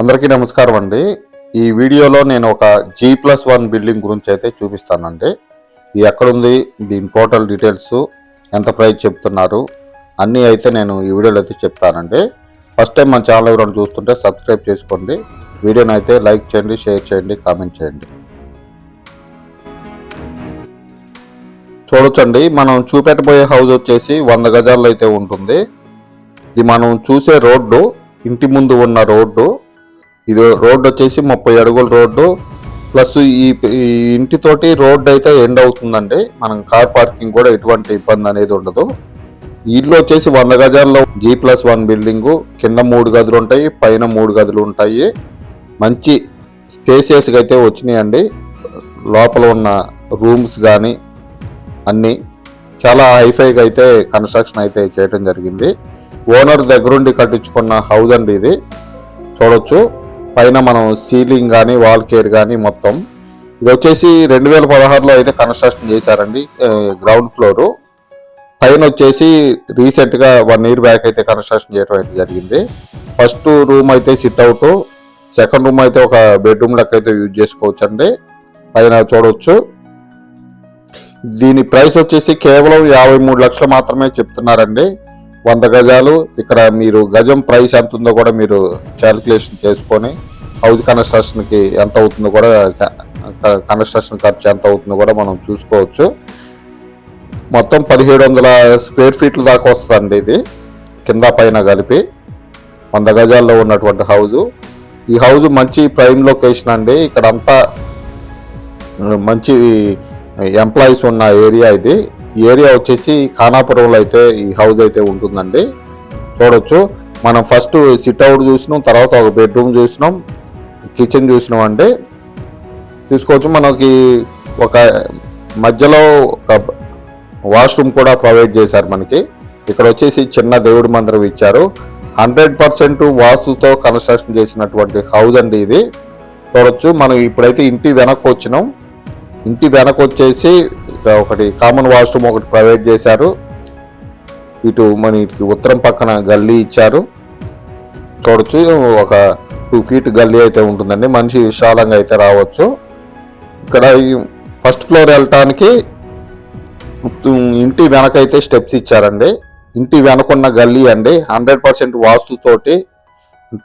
అందరికీ నమస్కారం అండి. ఈ వీడియోలో నేను ఒక జీ ప్లస్ వన్ బిల్డింగ్ గురించి అయితే చూపిస్తానండి. ఇది ఎక్కడుంది? దీని టోటల్ డీటెయిల్స్ ఎంత ప్రైస్ చెప్తున్నారు? అన్నీ అయితే నేను ఈ వీడియోలో అయితే చెప్తానండి. ఫస్ట్ టైం మన ఛానల్ ఎవరైనా చూస్తుంటే సబ్స్క్రైబ్ చేసుకోండి. వీడియోని అయితే లైక్ చేయండి షేర్ చేయండి కామెంట్ చేయండి. చూడొచ్చండి మనం చూపెట్టబోయే హౌస్ వచ్చేసి వంద గజాల్లో అయితే ఉంటుంది. ఇది మనం చూసే రోడ్డు ఇంటి ముందు ఉన్న రోడ్డు. ఇది రోడ్డు వచ్చేసి ముప్పై అడుగుల రోడ్డు. ప్లస్ ఈ ఈ ఇంటితోటి రోడ్డు అయితే ఎండ్ అవుతుందండి. మనం కార్ పార్కింగ్ కూడా ఎటువంటి ఇబ్బంది అనేది ఉండదు. ఇల్లు వచ్చేసి వంద గజాల్లో జీ ప్లస్ వన్ బిల్డింగు. కింద మూడు గదులు ఉంటాయి పైన మూడు గదులు ఉంటాయి. మంచి స్పేసియస్గా అయితే వచ్చినాయండి. లోపల ఉన్న రూమ్స్ కానీ అన్నీ చాలా హైఫైగా అయితే కన్స్ట్రక్షన్ అయితే చేయడం జరిగింది. ఓనర్ దగ్గరుండి కట్టించుకున్న హౌస్ అండి ఇది. చూడొచ్చు. పైన మనం సీలింగ్ కానీ వాల్ కేర్ కానీ మొత్తం. ఇది వచ్చేసి రెండు వేల పదహారులో అయితే కన్స్ట్రక్షన్ చేశారండి గ్రౌండ్ ఫ్లోరు. పైన వచ్చేసి రీసెంట్గా వన్ ఇయర్ బ్యాక్ అయితే కన్స్ట్రక్షన్ చేయడం అయితే జరిగింది. ఫస్ట్ రూమ్ అయితే సిట్ అవుట్ సెకండ్ రూమ్ అయితే ఒక బెడ్రూమ్ లెక్క అయితే యూజ్ చేసుకోవచ్చు అండి పైన చూడవచ్చు దీని ప్రైస్ వచ్చేసి కేవలం యాభై మూడు లక్షలు మాత్రమే చెప్తున్నారండి. వంద గజాలు ఇక్కడ మీరు గజం ప్రైస్ ఎంత ఉందో కూడా మీరు క్యాలిక్యులేషన్ చేసుకొని హౌస్ కన్స్ట్రక్షన్కి ఎంత అవుతుందో కూడా కన్స్ట్రక్షన్ ఖర్చు ఎంత అవుతుందో కూడా మనం చూసుకోవచ్చు. మొత్తం పదిహేడు వందల స్క్వేర్ ఫీట్ల దాకా వస్తుందండి ఇది కింద పైన కలిపి. వంద గజాల్లో ఉన్నటువంటి హౌజు. ఈ హౌజ్ మంచి ప్రైమ్ లొకేషన్ అండి. ఇక్కడ అంతా మంచి ఎంప్లాయీస్ ఉన్న ఏరియా ఇది. ఈ ఏరియా వచ్చేసి ఖానాపురంలో అయితే ఈ హౌస్ అయితే ఉంటుందండి. చూడొచ్చు. మనం ఫస్ట్ సిట్ అవుట్ చూసినాం తర్వాత ఒక బెడ్రూమ్ చూసినాం. కిచెన్ చూసినాం అండి చూసుకోవచ్చు మనకి ఒక మధ్యలో ఒక వాష్రూమ్ కూడా ప్రొవైడ్ చేశారు మనకి. ఇక్కడ వచ్చేసి చిన్న దేవుడి మందిరం ఇచ్చారు. హండ్రెడ్ పర్సెంట్ వాస్తుతో కన్స్ట్రక్షన్ చేసినటువంటి హౌస్ అండి ఇది. చూడొచ్చు. మనం ఇప్పుడైతే ఇంటి వెనక్కి వచ్చినాం. ఇంటి వెనక వచ్చేసి ఒకటి కామన్ వాష్రూమ్ ఒకటి ప్రొవైడ్ చేశారు. ఇటు మనకి ఉత్తరం పక్కన గల్లీ ఇచ్చారు. చూడొచ్చు. ఒక టూ ఫీట్ గల్లీ అయితే ఉంటుందండి. మనిషి విశాలంగా అయితే రావచ్చు. ఇక్కడ ఈ ఫస్ట్ ఫ్లోర్ వెళ్ళటానికి ఇంటి వెనక అయితే స్టెప్స్ ఇచ్చారండి. ఇంటి వెనకున్న గల్లీ అండి. హండ్రెడ్ పర్సెంట్ వాస్తుతోటి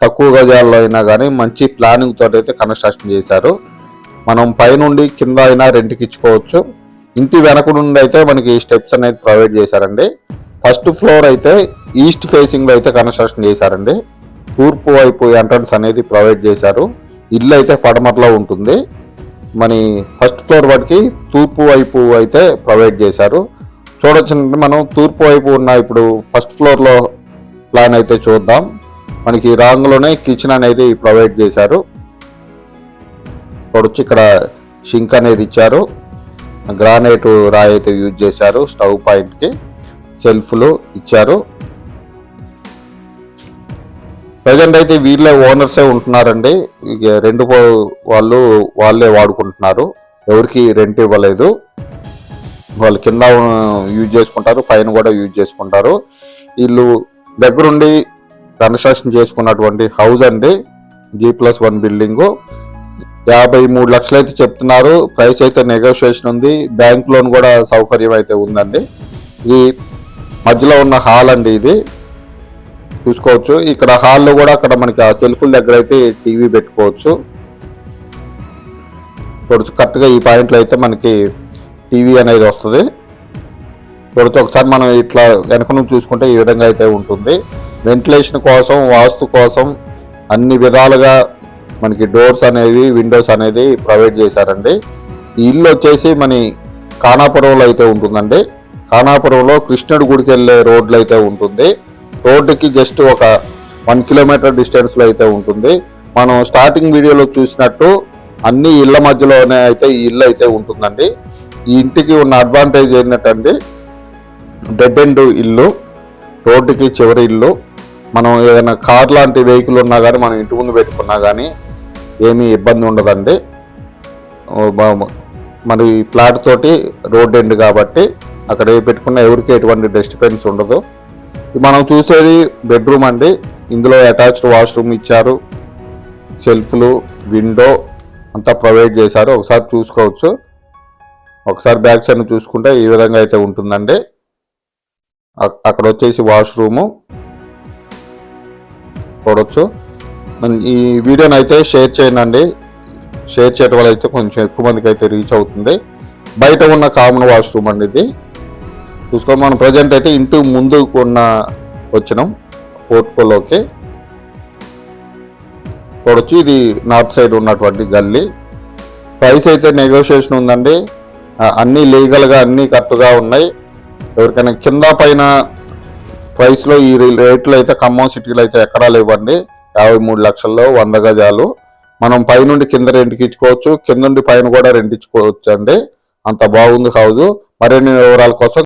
తక్కువ గజాల్లో అయినా కానీ మంచి ప్లానింగ్ తోటి అయితే కన్స్ట్రక్షన్ చేశారు. మనం పైనుండి కింద అయినా రెంట్కి ఇచ్చుకోవచ్చు. ఇంటి వెనక నుండి అయితే మనకి స్టెప్స్ అనేది ప్రొవైడ్ చేశారండి. ఫస్ట్ ఫ్లోర్ అయితే ఈస్ట్ ఫేసింగ్లో అయితే కన్స్ట్రక్షన్ చేశారండి. తూర్పు వైపు ఎంట్రన్స్ అనేది ప్రొవైడ్ చేశారు. ఇల్లు అయితే పడమరలో ఉంటుంది. మన ఫస్ట్ ఫ్లోర్ వాటికి తూర్పు వైపు అయితే ప్రొవైడ్ చేశారు. చూడొచ్చు మనం తూర్పు వైపు ఉన్న ఇప్పుడు ఫస్ట్ ఫ్లోర్లో ప్లాన్ అయితే చూద్దాం. మనకి రాంగ్లోనే కిచెన్ అనేది ప్రొవైడ్ చేశారు. చూడొచ్చు ఇక్కడ షింక్ అనేది ఇచ్చారు. గ్రానైట్ రాయి అయితే యూజ్ చేశారు స్టవ్ పాయింట్కి. సెల్ఫ్లు ఇచ్చారు. ప్రజెంట్ అయితే వీళ్ళే ఓనర్సే ఉంటున్నారండి. ఇక రెండు వాళ్ళు వాళ్ళే వాడుకుంటున్నారు. ఎవరికి రెంట్ ఇవ్వలేదు. వాళ్ళు కింద యూజ్ చేసుకుంటారు పైన కూడా యూజ్ చేసుకుంటారు. వీళ్ళు దగ్గరుండి కన్స్ట్రక్షన్ చేసుకున్నటువంటి హౌస్ అండి. జీ ప్లస్ వన్ బిల్డింగు యాభై మూడు లక్షలు అయితే చెప్తున్నారు. ప్రైస్ అయితే నెగోషియేషన్ ఉంది. బ్యాంక్ లోన్ కూడా సౌకర్యం అయితే ఉందండి. ఇది మధ్యలో ఉన్న హాల్ అండి ఇది. చూసుకోవచ్చు. ఇక్కడ హాల్లో కూడా అక్కడ మనకి ఆ సెల్ఫ్ల దగ్గర అయితే టీవీ పెట్టుకోవచ్చు. చూడొచ్చు కరెక్ట్గా ఈ పాయింట్లో అయితే మనకి టీవీ అనేది వస్తుంది. చూడొచ్చు ఒకసారి మనం ఇట్లా వెనక నుంచి చూసుకుంటే ఈ విధంగా అయితే ఉంటుంది. వెంటిలేషన్ కోసం వాస్తు కోసం అన్ని విధాలుగా మనకి డోర్స్ అనేవి విండోస్ అనేది ప్రొవైడ్ చేశారండి. ఈ ఇల్లు వచ్చేసి మన ఖానాపురంలో అయితే ఉంటుందండి. ఖానాపురంలో కృష్ణుడి గుడికి వెళ్ళే రోడ్లు అయితే ఉంటుంది. రోడ్డుకి జస్ట్ ఒక వన్ కిలోమీటర్ డిస్టెన్స్లో అయితే ఉంటుంది. మనం స్టార్టింగ్ వీడియోలో చూసినట్టు అన్ని ఇళ్ళ మధ్యలోనే అయితే ఈ ఇల్లు అయితే ఉంటుందండి. ఈ ఇంటికి ఉన్న అడ్వాంటేజ్ ఏంటంటే డెడ్ ఎండ్ ఇల్లు రోడ్డుకి చివరి ఇల్లు. మనం ఏదైనా కార్ లాంటి వెహికల్ ఉన్నా కానీ మనం ఇంటి ముందు పెట్టుకున్నా కానీ ఏమీ ఇబ్బంది ఉండదండి. మరి ఈ ప్లాట్ తోటి రోడ్ ఎండ్ కాబట్టి అక్కడ ఏ పెట్టుకున్నా ఎవరికి ఎటువంటి డిస్టర్బెన్స్ ఉండదు. మనం చూసేది బెడ్రూమ్ అండి. ఇందులో అటాచ్డ్ వాష్రూమ్ ఇచ్చారు. సెల్ఫ్లు విండో అంతా ప్రొవైడ్ చేశారు. ఒకసారి చూసుకోవచ్చు. ఒకసారి బ్యాక్ సైడ్ చూసుకుంటే ఈ విధంగా అయితే ఉంటుందండి. అక్కడ వచ్చేసి వాష్రూము చూడొచ్చు. ఈ వీడియోని అయితే షేర్ చేయండి షేర్ చేయడం వల్ల అయితే కొంచెం ఎక్కువ మందికి అయితే రీచ్ అవుతుంది. బయట ఉన్న కామన్ వాష్రూమ్ అండి ఇది. చూసుకో మనం ప్రజెంట్ అయితే ఇంటి ముందు ఉన్న వచ్చినాం పోర్ట్కోలోకి చూడొచ్చు ఇది నార్త్ సైడ్ ఉన్నటువంటి గల్లీ. ప్రైస్ అయితే నెగోషియేషన్ ఉందండి. అన్నీ లీగల్గా అన్నీ కరెక్ట్గా ఉన్నాయి. ఎవరికైనా కింద పైన ప్రైస్లో ఈ రేట్లు అయితే ఖమ్మం సిటీలో అయితే ఎక్కడా లేవండి. యాభై మూడు లక్షల్లో వంద గజాలు. మనం పైనుండి కింద రెంట్కి ఇచ్చుకోవచ్చు కింద నుండి పైన కూడా రెంట్ ఇచ్చుకోవచ్చు అండి అంత బాగుంది హౌజు. మరిన్ని వివరాల కోసం